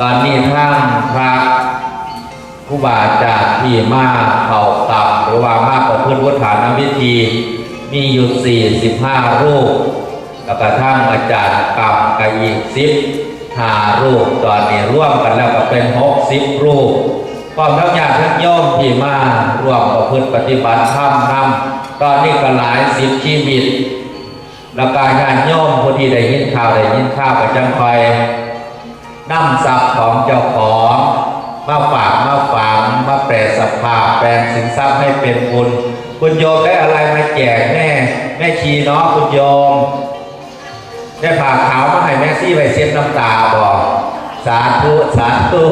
ตอนนี้ท่านพระผู้บาอาจารย์ที่มาเข่าต่ำหรือว่ามากกว่าพื้นวัฒนวิธีมีอยู่ 45 รูปแล้วก็ทั้งอาจารย์กรรมกอีกสิบหารูปตอนนี้ร่วมกันแล้วก็เป็น60รูปพร้อมทั้งญาติทั้งโยมที่มาร่วมประพฤติปฏิบัติธรรมนำตอนนี้ก็หลายสิบชีวิต แล้วการงานโยมผู้ที่ได้ยินข่าวได้ยินข่าวก็จังคอยนำทรัพย์ของเจ้าของมาฝากมาฝังมาแปรสภาพแปลงสินทรัพย์ให้เป็นบุญคุณโยมได้อะไรมาแจกแม่แม่ชีเนาะคุณโยม ได้ผ่าขาวมาให้แม่ซี่ไปเช็ดน้ำตาบอกสาธุสาธุ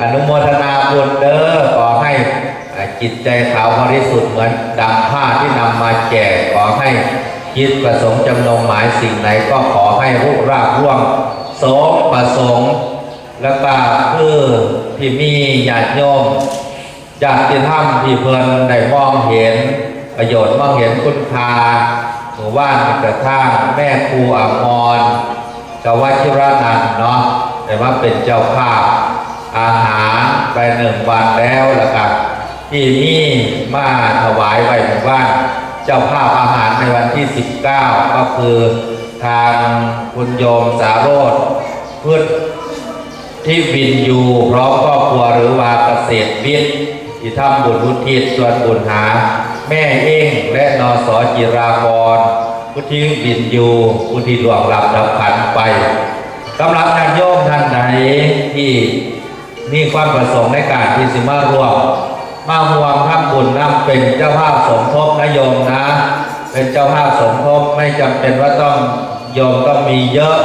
อนุโมทนาบุญเด้อขอให้จิตใจขาวบริสุทธิ์เหมือนดังผ้าที่นำมาแจกขอให้ คิดประสงค์จำนงหมายสิ่งไหนก็ขอให้รูปรากร่วงสมประสงค์ แล้วก็คือที่มีญาติโยมญาติธรรมที่เพิ่นได้มองเห็นประโยชน์มองเห็นคุณค่าหมู่บ้านกระทั่งแม่ครูอมรกวัชิรนันเนาะแต่ว่าเป็นเจ้าภาพอาหารไปหนึ่งวันแล้วล้วก็ที่นี่มาถวายไว้หมู่บ้าน เจ้าภาพอาหารในวันที่ 19 ก็คือทางคุณโยมสาโรธพืชที่บินอยู่พร้อมครอบครัวหรือว่าเกษตรวิทย์ที่ทำบุญอุทิศส่วนบุญหา แม่เองและนอสอจิรากรผู้ที่บินอยู่ผู้ที่หลวงหลับดับขันไปสำหรับญาติโยมท่านใดที่มีความประสงค์ในการที่สิมารวม มาห่วมทำบุญนำเป็นเจ้าภาพสมทบนะโยมนะ เป็นเจ้าภาพสมทบไม่จำเป็นว่าต้องโยมต้องมีเยอะ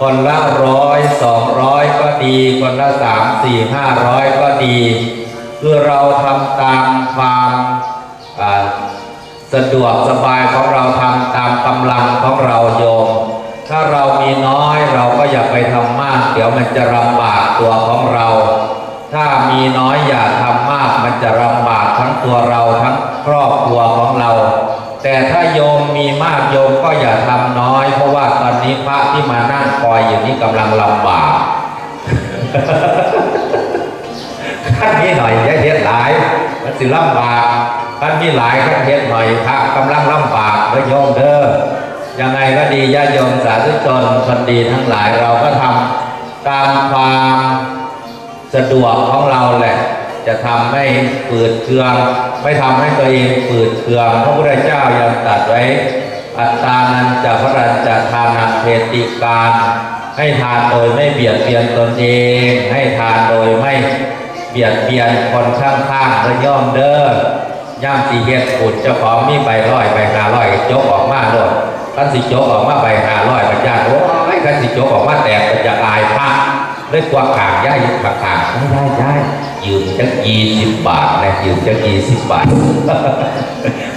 คนละร้อยสองร้อยก็ดี คนละสามสี่ห้าร้อยก็ดี คือเราทำตามความสะดวกสบายของเราทำตามกำลังของเราโยม ถ้าเรามีน้อยเราก็อย่าไปทำมาก เดี๋ยวมันจะลำบากตัวของเรา ถ้ามีน้อยอย่าทำมากมันจะลำบากทั้งตัวเราทั้งครอบครัวของเรา แต่ถ้าโยมมีมากโยมก็อย่าทำน้อย เพราะว่าตอนนี้พระที่มานั่งคอยอยู่นี้กำลังลำบากขั้นนี้หน่อยอย่าเฮ็ดหลาย มันสิลำบากขั้นมีหลายขั้นเฮ็ดหน่อยพระกำลังลำบากเด้อโยมเด้อยังไงก็ดีญาติโยมสาธุชนคนดีทั้งหลายเราก็ทำตามความ สะดวกของเราแหละ จะทำให้ปืดเคือง ไม่ทำให้ตัวเองปืดเคืองพระพุทธเจ้ายังตัดไว้ อัตตานันจะพระรันจะทานังเพติการ ให้ทานโดยไม่เบียดเบียนตนเอง ให้ทานโดยไม่เบียดเบียนคนข้างๆและย่อมเด้อย่ำสีเฮ็ดขุดเจ้าของมีใบร้อยใบหาร้อยจกออกมาโลดท่านสิจกออกมาใบหาร้อยปัญญาโอ้ยท่านสิจกออกมาแตกปัญญาอายพระ เลยกว่าขางย่ายึดขางขางไม่ได้ได้ยืมจักยี่สิบบาทนะยืมจักยี่สิบบาท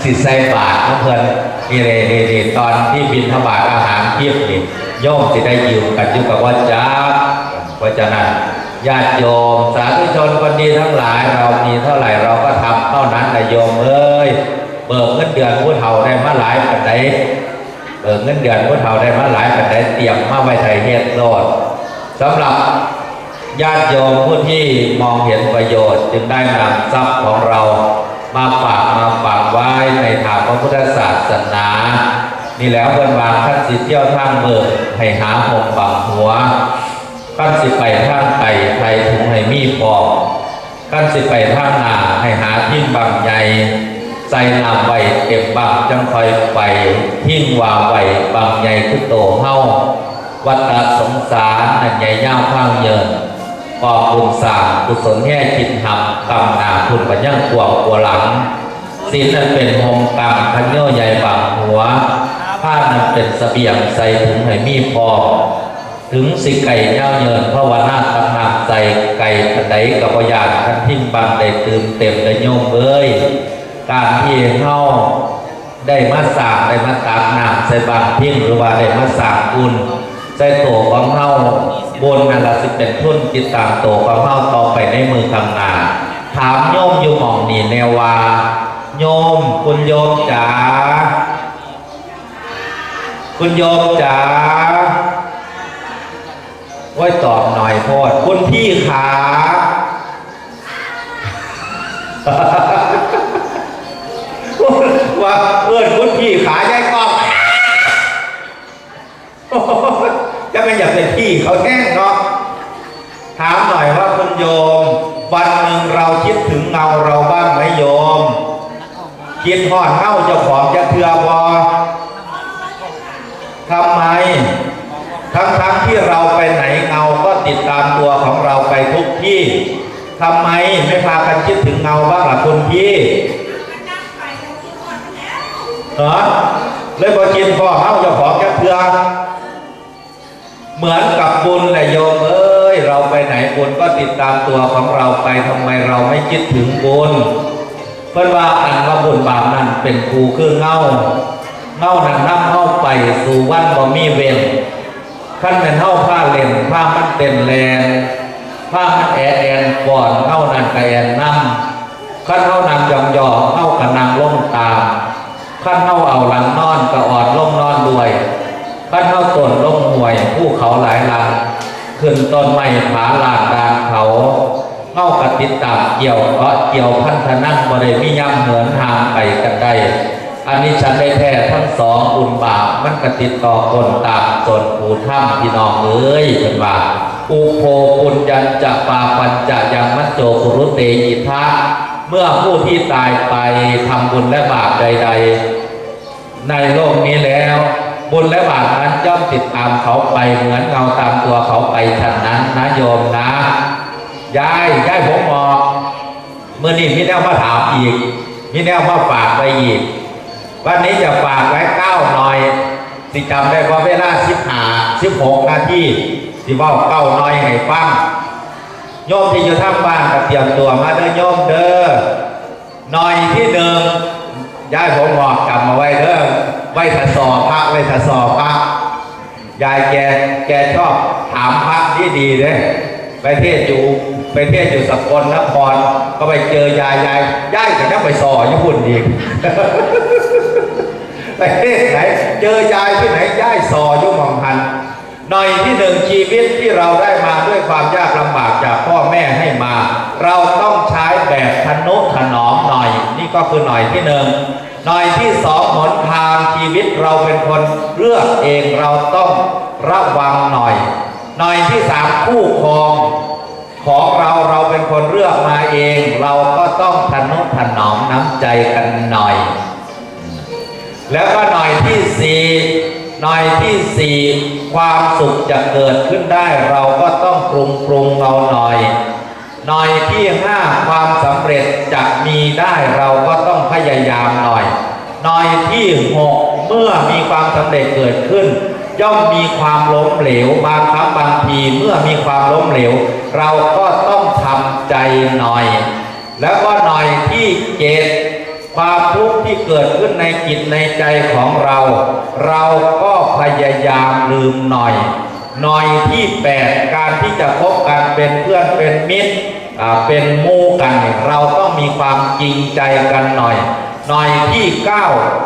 สิใส่บาทนะเพื่อนนี่เลยนี่นี่ตอนที่บินทบาทอาหารเทียบนี่โยมสิได้ยืมกันอยู่กับว่าจ้าเพราะฉะนั้นญาติโยมสาธุชนคนดีทั้งหลายเรามีเท่าไหร่เราก็ทำเท่านั้นนะโยมเอ้ยเบิกเงินเดือนผู้เฒ่าได้มาหลายปันไดเบิกเงินเดือนผู้เฒ่าได้มาหลายปันไดเตรียมมาไว้ไทยเฮ็ดโลด สำหรับญาติโยมผู้ที่มองเห็นประโยชน์ จึงได้นำทรัพย์ของเรามาฝากมาฝากไว้ในทางพระพุทธศาสนา นี่แล้วเพิ่นวางขั้นสิเที่ยวทางเบิกให้หาหมบังหัวขั้นสิไปทางไก่ไทยถุงให้มีปอกขั้นสิไปทางหนาให้หาทิ้งบางใหญ่ใส่นำไว้เก็บบางจังคอยไปทิ้งวาไว้บางใหญ่คือโตเฮา วัฏสงสารนั่นใหญ่ยาวข้างเยินปอบุญสร้างกุศลแห่จิตหำกรรมนาคุณปัญญังขวบกัวหลังศีลนั้นเป็นโฮมกรรมพันโยใหญ่บางหัวผ้านั้นเป็นเสบียงใส่ถุงให้มีพอ ถึงสิไก่เน่าเยินพระวนาตำนานใจไก่ขันใดกับพยานคันทิ้งบางได้ตื่นเต็มได้โยมเอ้ยการที่เฮาได้มาสางได้มาตากน้ำใส่บางทิ้งหรือว่าได้มาสางกุล ใส่โตของเฮาบนนั่นละสิเป็นทุนจิตตามโตของเฮาต่อไปในมือข้างหน้าถามโยมอยู่หมองนี่แนวว่า โยมคุณโยมจ๋าคุณโยมจ๋าไว้ตอบหน่อยโพดคุณพี่ขา เงาเราบ้างไหมโยมคิดหอดเงาเจ้าของจะเทือบอทำไม ทั้งทั้งๆที่เราไปไหนเงาก็ติดตามตัวของเราไปทุกที่ทำไมไม่พากันคิดถึงเงาบ้างล่ะคุณพี่เหรอเลยพอกินพ่อเฮาเจ้าของแค่เพื่อเหมือนกับ ติดตามตัวของเราไปทำไมเราไม่คิดถึงบุญเพื่อนว่าอันว่าบุญบาปนั้นเป็นครูคือเงาเงานั้นนำเฮาไปสู่วันบ่มีเวรขั้นเป็นเฮาผ้าเล่นผ้ามันเต้นแรงผ้ามันแอแอนก่อนเฮานั้นกแอนนำขั้นเฮานำยองยอเฮากะนางลงตามขั้นเท่าเอาหลังนอนกระออดล่มนอนด้วยขั้นเท่าตนล่มห่วยผู้เขาหลายลัง ขึ้นต้นไม้ผาลาดดานเขาเท่ากับติดตามเกี่ยวเพาะเกี่ยวพันธนั่งบริมิย่ำเหมือนห่างไปกันได้อันนี้ฉันได้แท้ทั้งสองบุญบาปมันกติดต่อคนตามจนผูถ้ำพี่น้องเอ้ยเป็นว่าอุโพปุญญัญจะปาปัญจะยังมัจโจคุรุเตอิทะเมื่อผู้ที่ตายไปทำบุญและบาปใด ๆ ในโลกนี้แล้ว บุญและบาปนั้นย่อมติดตามเขาไปเหมือนเงาตามตัวเขาไปฉะนั้นนะโยมนะยายยายผมบอกเมื่อนี้มีแนวมาถามอีกมีแนวมาฝากไปอีก วันนี้จะฝากไว้เก้าหน่อยสิจำได้ว่าเวลาสิบหาสิบหกนาทีสิเว่าเก้าหน่อยให้ฟังโยมที่อยู่ทางบ้านก็เตรียมตัวมาเด้อโยมเด้อหน่อยที่หนึ่งยายผมบอกกลับมาไว้เด้อ ไว้ถสอบพระไว้ถสอบพระยายแกแกชอบถามพระที่ดีเลยไปเทศอยู่ไปเทศอยู่สกลนครก็ไปเจอยายยายยายก็ไปสอญี่ปุ่นอีกไปเทศไหนเจอยายที่ไหนยายสอยุ่มองพันหน่อยที่หนึ่งชีวิตที่เราได้มาด้วยความยากลำบากจากพ่อแม่ให้มา เราต้องใช้แบบทนุถนอมหน่อย นี่ก็คือหน่อยที่หนึ่ง หน่อยที่สองหนทางชีวิตเราเป็นคนเลือกเองเราต้องระวังหน่อย หน่อยที่สามคู่ครองของเราเราเป็นคนเลือกมาเอง เราก็ต้องทนุถนอมน้ำใจกันหน่อย แล้วก็หน่อยที่สี่หน่อยที่สี่ความสุขจะเกิดขึ้นได้ เราก็ต้องปรุงปรุงเอาหน่อย หน่อยที่ห้าความสำเร็จจะมีได้เราก็ต้องพยายามหน่อยหน่อยที่หกเมื่อมีความสำเร็จเกิดขึ้น ย่อมมีความล้มเหลวบางครั้งบางทีเมื่อมีความล้มเหลว เราก็ต้องทำใจหน่อย แล้วก็หน่อยที่เจ็ดความทุกข์ที่เกิดขึ้นในจิตในใจของเรา เราก็พยายามลืมหน่อย หน่อยที่แปดการที่จะพบกันเป็นเพื่อนเป็นมิตรเป็นมู่กันเราต้องมีความจริงใจกันหน่อย หน่อยที่เก้า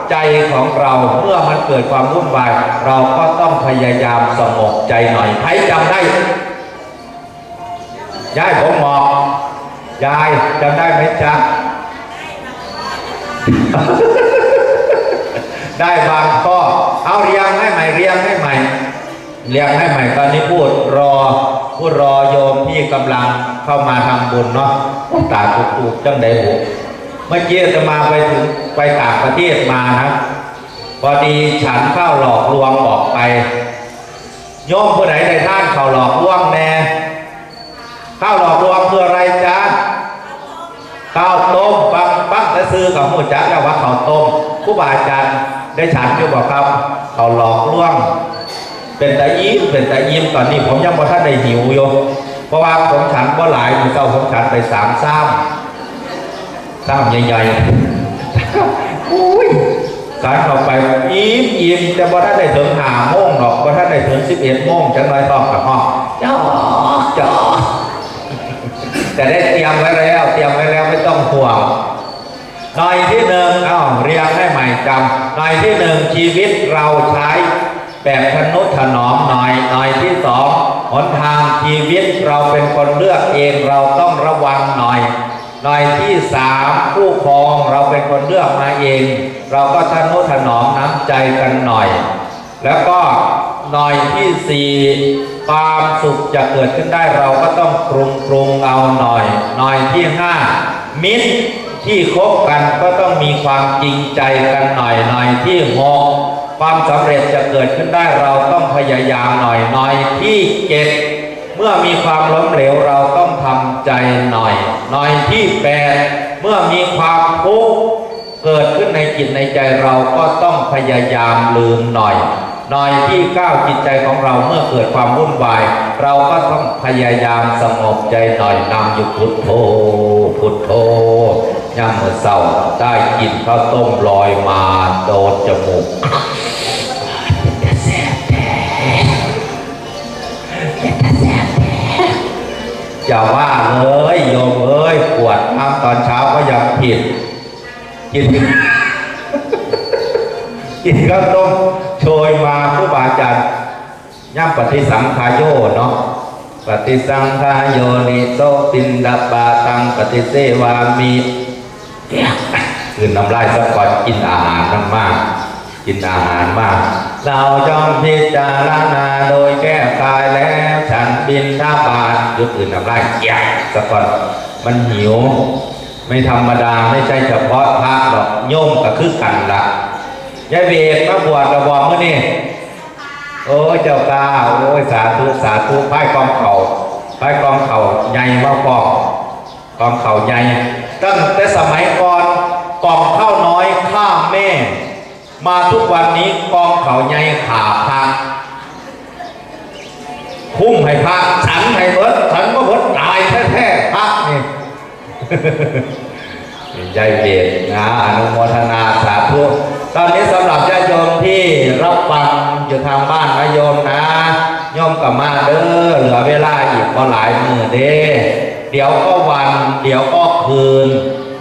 ใจของเราเมื่อมันเกิดความวุ่นวายเราก็ต้องพยายามสงบใจหน่อยใครจำได้ยายผมบอกยายจำได้ไหมจ๊ะได้บางข้อเอาเรียงให้ใหม่เรียงให้ใหม่ เรียงให้ใหม่ตอนนี้พูดรอพูดรอโยมที่กำลังเข้ามาทำบุญเนาะตาถูกๆจังไดหูเมื่อกี้จะมาไปถึงไปต่างประเทศมานะพอดีฉันเข้าหลอกลวงออกไปโยมผู้ไหนในท่านเข้าหลอกลวงแน่ข้าวหลอกลวงคืออะไรจ๊ะข้าวต้มปังปังและซื้อกับหมูจักแล้วว่าข้าวต้มผู้บาอาจารย์ได้ฉันอยู่บอกครับเขาหลอกลวง เป็นตายิ้มเป็นตายิ้มตอนนี้ผมยังบ่ท่านได้หิวอยู่เพราะว่าผมฉันบ่หลายมีเก้าผมฉันไปสามซ้ำซ้ำใหญ่ๆอุ้ยสารเข้าไปยิ้มยิ้มแต่บ่ท่านได้ถึงห้าโมงหรอกบ่ท่านได้ถึงสิบเอ็ดโมงจังไรต้องกับห้องจอกจอแต่ได้เตรียมไว้แล้ว เตรียมไว้แล้วไม่ต้องห่วงหน่อยที่หนึ่งเอ้าเรียงให้ใหม่จำหน่อยที่หนึ่งชีวิตเราใช้ แบบทนุถนอมหน่อยหน่อยที่สองหนทางชีวิตเราเป็นคนเลือกเองเราต้องระวังหน่อยหน่อยที่สามผู้ครองเราเป็นคนเลือกมาเอง เราก็ทนุถนอมน้ำใจกันหน่อย แล้วก็หน่อยที่สี่ความสุขจะเกิดขึ้นได้เราก็ต้องปรุงปรุงเอาหน่อย หน่อยที่ห้ามิตรที่คบกันก็ต้องมีความจริงใจกันหน่อยหน่อยที่หก ความสำเร็จจะเกิดขึ้นได้เราต้องพยายามหน่อยหน่อยที่เจ็ดเมื่อมีความล้มเหลวเราต้องทำใจหน่อย หน่อยที่แปดเมื่อมีความทุกข์เกิดขึ้นในจิตในใจเราก็ต้องพยายามลืมหน่อย หน่อยที่ก้าวจิตใจของเราเมื่อเกิดความวุ่นวาย เราก็ต้องพยายามสงบใจหน่อยนำอยู่พุทโธพุทโธ ย่ามมือเศร้าได้กินข้าวต้มลอยมาโดนจมูกอย่าว่าเลยโยมเอ้ยปวดน้ำตอนเช้าก็ยังผิด กิน กินข้าวต้มโชยมาผู้บาอาจารย์ย่ำปฏิสังขายโยเนาะปฏิสังขายโยนิโสตินดับบาตังปฏิเสวามี คือน้ำลายสักก่อนกินอาหารมันมากกินอาหารมาก เราจอมพิจารณาโดยแก้กายแล้วฉันบินท่าบาทยุดอื่นน้ำลายแยกสักก่อนมันหิว ไม่ธรรมดาไม่ใช่เฉพาะพระหรอกโยมก็คือกันละยายเบกมาบวชระบอมมื่อนี่โอ้เจ้ากาโอ้ยสาธุสาธุพ่กองเขา่ายกองเข่าใหญ่มากกอกองเข่าใหญ่ ตั้งแต่สมัยก่อนกองข้าวน้อยข้าแม่ มาทุกวันนี้กองเขาใหญ่ขาพระคุ้มให้พระฉันให้เบิดฉันก็เบิดตายแท้ๆพระนี่ยายเบียดนะอนุโมทนาสาธุตอนนี้สำหรับญาติโยมที่รับฟังอยู่ทางบ้านนะโยมนะโยมกลับมาเด้อเหลือเวลาอีกก็หลายมือเด้ เดี๋ยวก็วัน เดี๋ยวก็คืน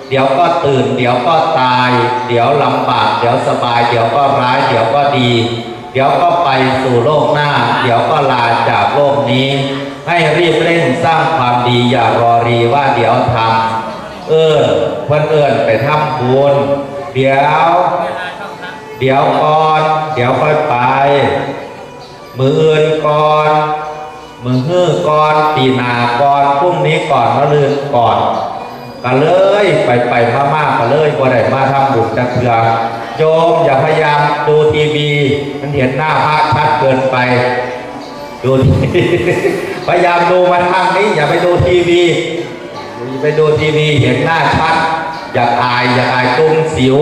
เดี๋ยวก็ตื่น เดี๋ยวก็ตาย เดี๋ยวลำบาก เดี๋ยวสบาย เดี๋ยวก็ร้าย เดี๋ยวก็ดี เดี๋ยวก็ไปสู่โลกหน้า เดี๋ยวก็ลาจากโลกนี้ ให้รีบเร่งสร้างความดีอย่ารอรีว่าเดี๋ยวทำเอิญเพื่อนเอิญไปทำบุญเดี๋ยว เดี๋ยวก่อน เดี๋ยวค่อยไป มืออื่นก่อน มือฮื้อก่อนปีนาก่อนพรุ่งนี้ก่อนมะรืนก่อนก็เลยไปไปมามาก็เลยบ่ได้มาทำบุญจักเถื่อโยมอย่าพยายามดูทีวีมันเห็นหน้าพระชัดเกินไปดูพยายามดูมาทางนี้ อย่าไปดูทีวีไปดูทีวีเห็นหน้าชัดอย่าอายอยาอายตุ้มสิว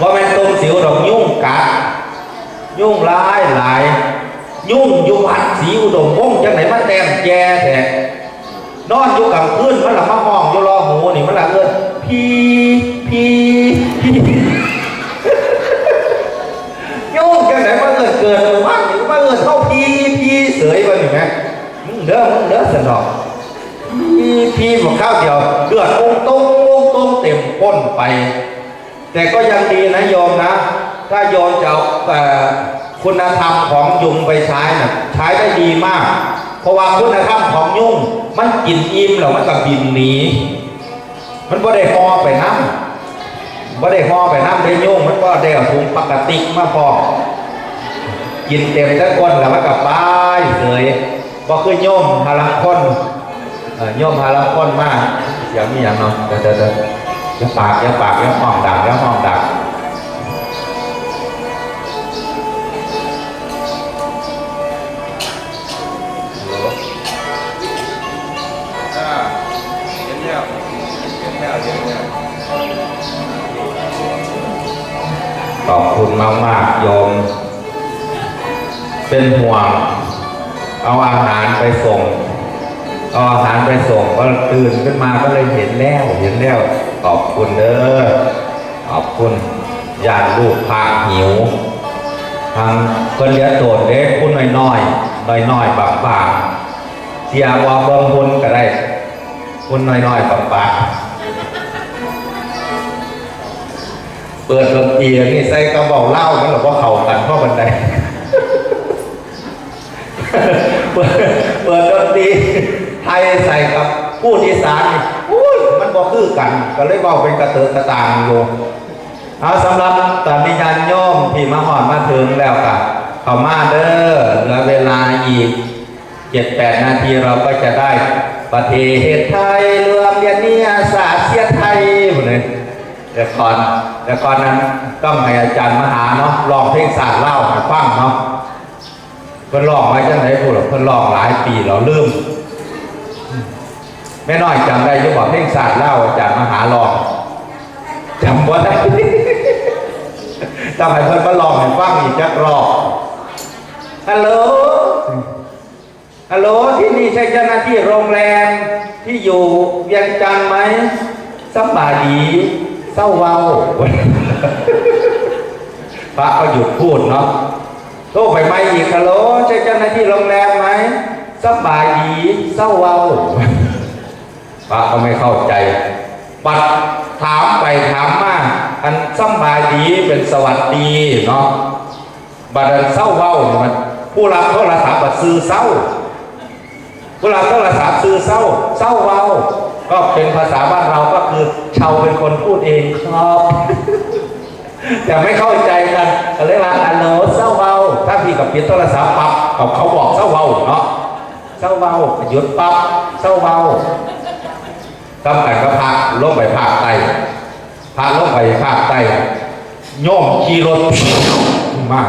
ว่าเป็นตุ้มสิวดอกยุ่งกัดยุ่งร้ายหลาย ยุ่งอยู่วัดสีอุดมวงจังไหนมาแต้มแย่แท้นอนอยู่กลางคืนมันละมาห้องอยู่รอหูนี่มันละเอินพี่พี่พี่ยุ่งจังไหนมาเอินเกิดมาวันมาเอินเข้าพี่พี่เสยไปนี่ไหมมึงเด้อมึงเด้อสนอกพี่พี่บอกข้าวเดียวเลือดองต้งองต้งเต็มก้นไป แต่ก็ยังดีนะโยมนะ ถ้าโยมจะเอาเอ่อ คุณธรรมของยุงไปใช้นะใช้ได้ดีมาก เพราะว่าคุณธรรมของยุงมันกินอิ่มแล้วมันก็บินหนีมันบ่ได้ห่อไปน้ำบ่ได้ห่อไปน้ำได้ยุงมันก็ได้อาถุงปกติมาพอกินเต็มทั้งคนแล้วมันกลับบ้านเลยบ่คือโยมพลังคนเอ่อโยมพลังคนมากเสียงมีอย่างเนาะเดี๋ยวเดี๋ยวเดี๋ยวอย่าปากอย่าปากอย่าห้องดังอย่าห้องดัง ขอบคุณมากมากๆโยม เป็นห่วง เอาอาหารไปส่ง เอาอาหารไปส่งก็ตื่นขึ้นมาก็เลยเห็นแล้วเห็นแล้ว ขอบคุณเด้อขอบคุณญาติลูกพาหิวทางเพิ่นเลี้ยงโดดเด็กคุณน้อยๆน้อยๆบางบางๆเสียว่าเบิ่งคุณก็ได้คุณน้อยๆบางบางๆ เปิดดนตรีนี่ใส่กระเป๋าเหล้ามันหรอกว่าเข่ากันเพราะบันไดเปิดเปิดดนตรีไทยใส่กับผู้ที่สารนี่อุ้ยมันบ่คือกัน ก็เลยเว่าเป็นกระเติกกระตางอยู่เอาสำหรับตอนนี้ยานโยมที่มาหอดมาถึงแล้วค่ะเขามาเด้อเหลือเวลาอีกเจ็ดแปดนาทีเราก็จะได้ประเทศไทยรวมเรียนนี่ศาสตร์เสียไทย แต่ก่อนแต่ก่อนนั้นต้องให้อาจารย์มหาเนาะลองเพลงศาสตร์เล่าให้ฟังเนาะเพิ่นลองไว้จังไหนพูดหรอเพิ่นลองหลายปีเราลืมแม่น้อยจำได้ยุบอกเพลงศาสตร์เล่าอาจารย์มหาลองจำว่าได้ต้องให้เพิ่นมาลองให้ฟังอีกจักรอบฮัลโหลฮัลโหลที่นี่ใช่เจ้าหน้าที่โรงแรมที่อยู่เวียงจันทน์ไหมสบายดี เศร้าเว้าพระก็หยุดพูดเนาะโทรไปไม่อีกฮัลโหลใช่เจ้าหน้าที่โรงแรมไหมสบายดีเศร้าเว้าพระก็ไม่เข้าใจ ปัดถามไปถามมาอันสบายดีเป็นสวัสดีเนาะบัดเศร้าเว้ามันผู้รับโทรศัพท์บัดซื้อเศร้าผู้รับโทรศัพท์ซื้อเศร้าเศร้าเว้า ก็เป็นภาษาบ้านเราก็คือชาวเป็นคนพูดเองครับ แต่ไม่เข้าใจกันก็เลยว่าอันโนเศร้าเบาถ้าพี่กับปิดโทรศัพท์ปับเขาเขาบอกเศร้าเบาเนาะเศร้าเบาหยุดปับเศร้าเบาตำกันก็พักลงไปภาคใต้พาลงไปภาคใต้โยมขี่รถมา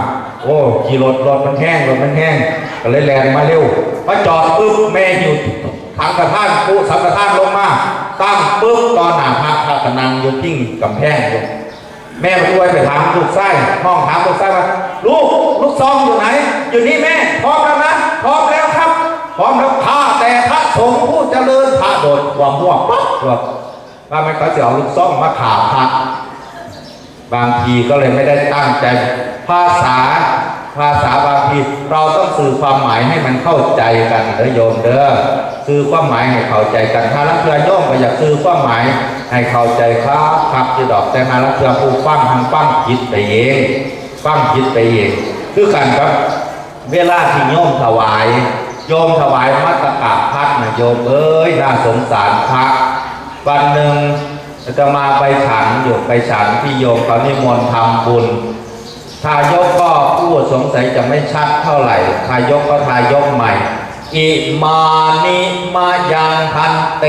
โอ้ขี่รถรถมันแห้งรถมันแห้งก็เลยแลนมาเร็วมาจอดปุ๊บแม่หยุด ทางกระท่านผู้สังกระท่านลงมาตั้งปุ๊บตอนหนาพักพระกนังอยกพิ้งกำแพงอยู่แม่มาช่วยไปถามลูกไส้ห้องถามลูกไส้ว่าลูกลูกซองอยู่ไหน อยู่นี่แม่พร้อมแล้วนะพร้อมแล้วครับพร้อมแล้วข้าแต่พระสงฆ์ผู้เจริญพระโดดความ่วงปั๊บว่าว่ามันเขาจะเอาลูกซองมาข่าพระบางทีก็เลยไม่ได้ตั้งใจภาษา ภาษาบางทีเราต้องสื่อความหมายให้มันเข้าใจกันเด้อโยมเด้อสื่อความหมายให้เข้าใจกันถ้าลักเทือโยมก็อยากสื่อความหมายให้เข้าใจครับครับที่ดอกแต่หาลักเทือผู้ฟังทางฟังผิดไปเองฟังผิดไปเองคือกันครับ เวลาที่โยมถวายโยมถวายมัตตกะพัดนะโยมเอ้ยน่าสงสารพระวันหนึ่งจะมาไปฉันอยู่ไปฉันที่โยมเขานิมนต์ทำบุญายกก็พูดสงสัยจะไม่ชัดเท่าไหร่ทายกก็ทายกใหม่ อิมานิมายังพันเต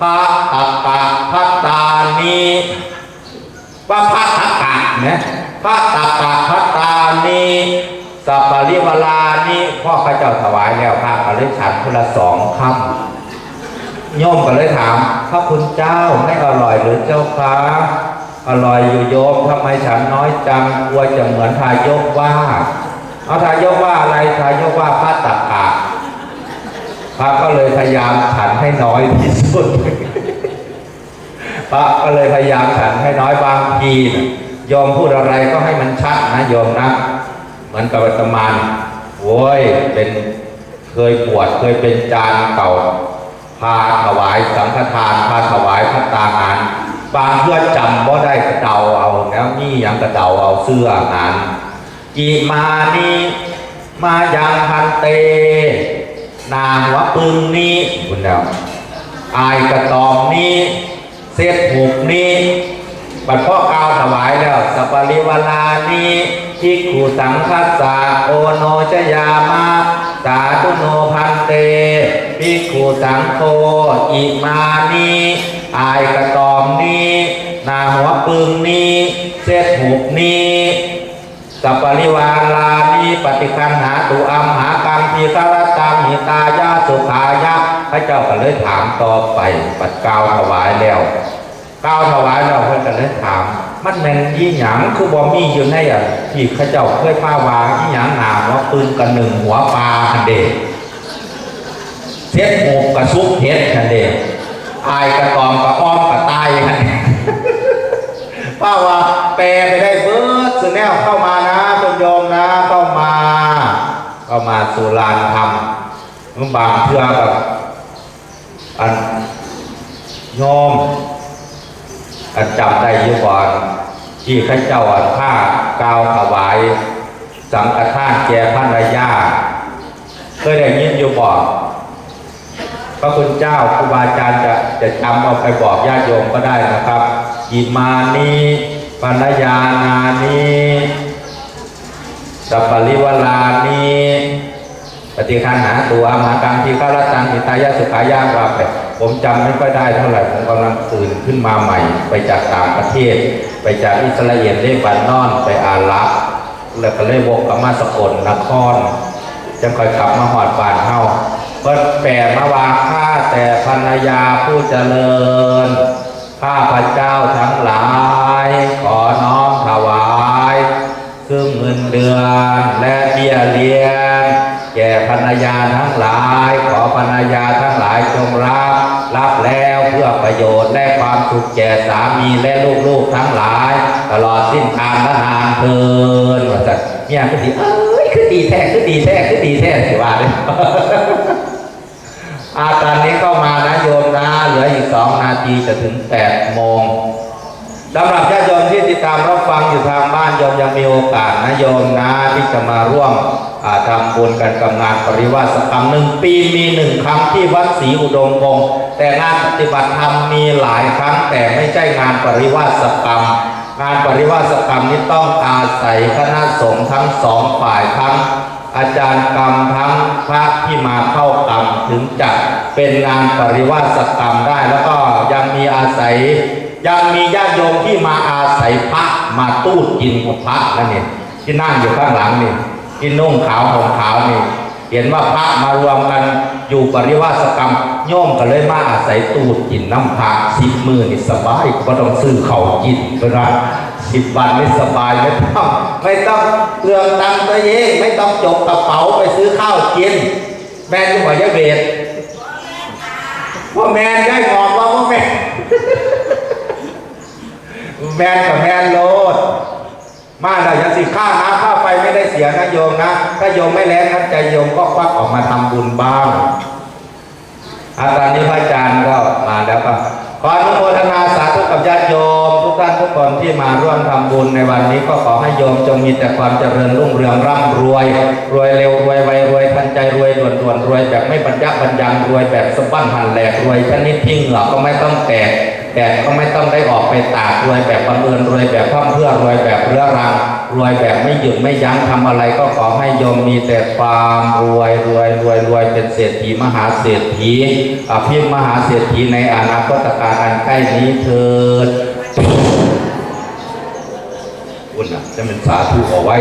พระตักกะพัตตานีว่าพระตักกะเนี่ยพระตักกะพัตตานีสัปริวลานีพ่อข้าเจ้าถวายแล้วพระก็เลยฉันคนละสองคำโยมก็เลยถามพระคุณเจ้าไม่อร่อยหรือเจ้าคะ อร่อยอยู่โยมทำไมฉันน้อยจังกลัวจะเหมือนทายกว่าเอาทายกว่าอะไรทายกว่าพระตักกะพระก็เลยพยายามฉันให้น้อยที่สุดพระก็เลยพยายามฉันให้น้อยบางทีน่ะโยมพูดอะไรก็ให้มันชัดนะโยมนะเหมือนกับตมานโว้ยเป็นเคยปวดเคยเป็นจานเก่าพาถวายสังฆทานพาถวายพัตตาหาร บางเพื่อจำว่าได้กระเดาเอาแล้วนี่ยังกระเดาเอาเสื้ออาหารอีมานี่มายังพันเต นาหัวปึงนี้คุณเดาอายกระตอมนี้เศษหุกนี้บัดพ่อกล่าวถวายแล้วสัปริวลานี้ทิกขุสังคัสสะโอโนจยามา สาธุโนพันเตภิกขุสังโฆอิมานีอายกระตอมนี้นาหัวปึงนี้เศษหุกนี้สัปริวาลานิปฏิคันหาตุอัมหากังทีฆรตังหิตายาสุขายะพระเจ้าก็เลยถามต่อไปปัดกาวถวายแล้ว กล่าวถวายแล้วเพิ่อนก็เลยถาม มันแม่นยี่หยังคือบ่มีอยู่ในอะที่เข้าเจ้าเคยพาวางยี่หยังหนาว่าปืนกันหนึ่งหัวปลาอันเดชเซ็ตหมกกระซุกเฮ็ดอันเดชอายกระตอมกระอ้อมกระตายอันเดชป้าว่าแปลไปได้เบิร์ดสุแนวเข้ามานะคุณโยมนะเข้ามาเข้ามาสู่ลานธรรมมันบางเพื่อแบบอันโยม อันจำได้ยุก่อนที่ข้าเจ้าอันผ้ากาวถวาย สังฆทานแก่พระรายาเคยได้ยินยู่บอกพระคุณเจ้าครูบาอาจารย์จะจะจำเอาไปบอกญาติโยมก็ได้นะครับอิมานีภรรยานานีสัพปริวลานี ฏิคันหาตัวมากังทีฆารตังอิตายะสุขายาราไปผมจำไม่ค่อยได้เท่าไหร่ผมกำลังตื่นขึ้นมาใหม่ ไปจากต่างประเทศ ไปจากอิสราเอลเลบานอนไปอาหรับแล้วก็เลยบกกับมาสกลนครจังค่อยกลับมาหอดบานเฮาเพิ่นแปลมาวาข้าแต่ภรรยาผู้เจริญข้าพระเจ้าทั้งหลาย ขอน้อมถวาย ซึ่งเงินเดือนและเบี้ยเลี้ยง ก่ภรรยาทั้งหลาย ขอภรรยาทั้งหลายจงรับ รับแล้วเพื่อประโยชน์และความสุขแก่สามีและลูกๆทั้งหลาย ตลอดสิ้นกาลและนานเทินว่าจัดเนี่ยคือดีเอ้ยคือดีแท้คือดีแท้คือดีแท้สิว่าเลยอาตอนนี้ก็มานะโยมนะเหลืออีกสองนาทีจะถึงแปดโมง สำหรับญาติโยมที่ติดตามรับฟังอยู่ทางบ้านโยมยังมีโอกาสนะโยมนะที่จะมาร่วมทำบุญกันกับงานปริวาสกรรมหนึ่งปีมีหนึ่งครั้งที่วัดศรีอุดมวงศ์แต่งานปฏิบัติธรรมมีหลายครั้งแต่ไม่ใช่งานปริวาสกรรมงานปริวาสกรรมนี้ต้องอาศัยคณะสงฆ์ทั้งสองฝ่ายทั้งอาจารย์กรรมทั้งพระที่มาเข้ากรรมถึงจะเป็นงานปริวาสกรรมได้ แล้วก็ยังมีอาศัย ยังมีญาติโยมที่มาอาศัยพระมาตูดกินของพระนั่นเองที่นั่งอยู่ข้างหลังนี่ที่นุ่งขาวห่มขาวนี่เห็นว่าพระมารวมกันอยู่ปริวาสกรรมโยมก็เลยมาอาศัยตูดกินน้ำพระสิบมือนี่สบายก็ต้องซื้อเขากินเวลาสิบวันนี่สบายไม่ต้องไม่ต้องเปลืองตังตัวเองไม่ต้องจกกระเป๋าไปซื้อข้าวกิน แม่นที่หัวยายเบสว่าแม่ได้บอกว่าว่าแม่ แมนกับแมนโลด มาเราอย่าสิค่าน้ำค่าไฟไม่ได้เสียนะโยมนะ ถ้าโยมไม่แรงน้ำใจโยมก็ควักออกมาทำบุญบ้างอาตอนนี้พระอาจารย์ก็มาแล้วก็ขออนุโมทนาสาธุกับญาติโยม ท่านทุกคนที่มาร่วมทำบุญในวันนี้ก็ขอให้โยมจงมีแต่ความเจริญรุ่งเรืองร่ำรวย รวยเร็วรวยไวรวยทันใจรวยด่วนด่วนรวยแบบไม่บรรยับบรรยังรวยแบบสบัติหันแหลกรวยชนิดที่เหงื่อก็ไม่ต้องแตกแดดก็ไม่ต้องได้ออกไปตากรวยแบบบังเอิญรวยแบบพร่ำเพื่อรวยแบบเรื้อรังรวยแบบไม่หยุดไม่ยั้งทำอะไรก็ขอให้โยมมีแต่ความรวยรวยรวยรวยเป็นเศรษฐีมหาเศรษฐีอภิมหาเศรษฐีในอนาคตการอันใกล้นี้เถิด คุณน่ะจะเป็นสาธุเอาไว้